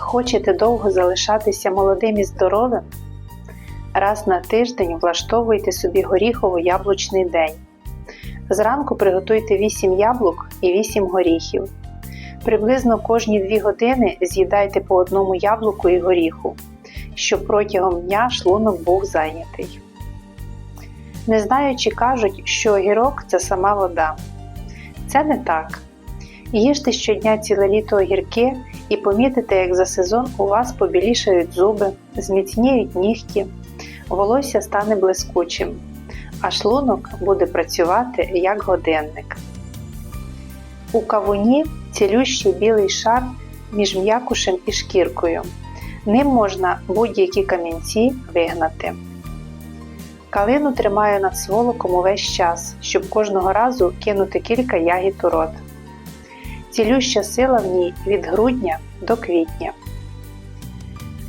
Хочете довго залишатися молодим і здоровим? Раз на тиждень влаштовуйте собі горіхово-яблучний день. Зранку приготуйте 8 яблук і 8 горіхів. Приблизно кожні 2 години з'їдайте по одному яблуку і горіху, щоб протягом дня шлунок був зайнятий. Не знаючи кажуть, що огірок це сама вода. Це не так. Їжте щодня ціле літо огірки і помітите, як за сезон у вас побілішають зуби, зміцніють нігті, волосся стане блискучим, а шлунок буде працювати як годинник. У кавуні цілющий білий шар між м'якушем і шкіркою. Ним можна будь-які камінці вигнати. Калину тримаю над сволоком увесь час, щоб кожного разу кинути кілька ягід у рот. Цілюща сила в ній від грудня до квітня.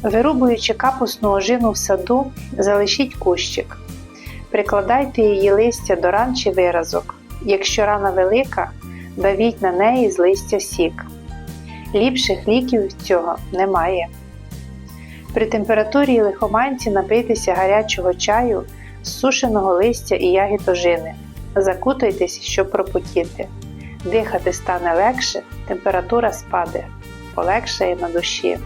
Вирубуючи капусну ожину в саду, залишіть кущик. Прикладайте її листя до ран чи виразок. Якщо рана велика, давіть на неї з листя сік. Ліпших ліків цього немає. При температурі лихоманці напийтеся гарячого чаю з сушеного листя і ягід ожини. Закутайтесь, щоб пропотіти. Дихати стане легше, температура спаде, полегшає на душі.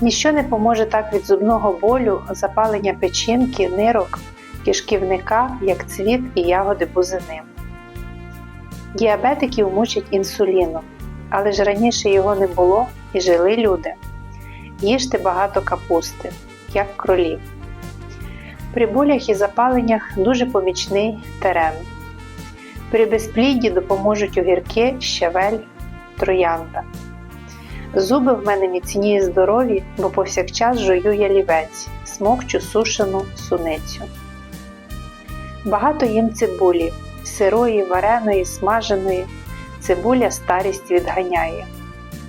Ніщо не поможе так від зубного болю, запалення печінки, нирок, кишківника, як цвіт і ягоди бузини. Діабетиків мучить інсуліном, але ж раніше його не було і жили люди. Їжте багато капусти, як кролі. При болях і запаленнях дуже помічний терен. При безплідді допоможуть огірки, щавель, троянда. Зуби в мене міцні і здорові, бо повсякчас жую ялівець, смокчу сушену суницю. Багато їм цибулі, сирої, вареної, смаженої. Цибуля старість відганяє.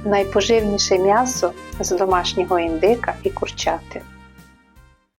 Найпоживніше м'ясо з домашнього індика і курчати.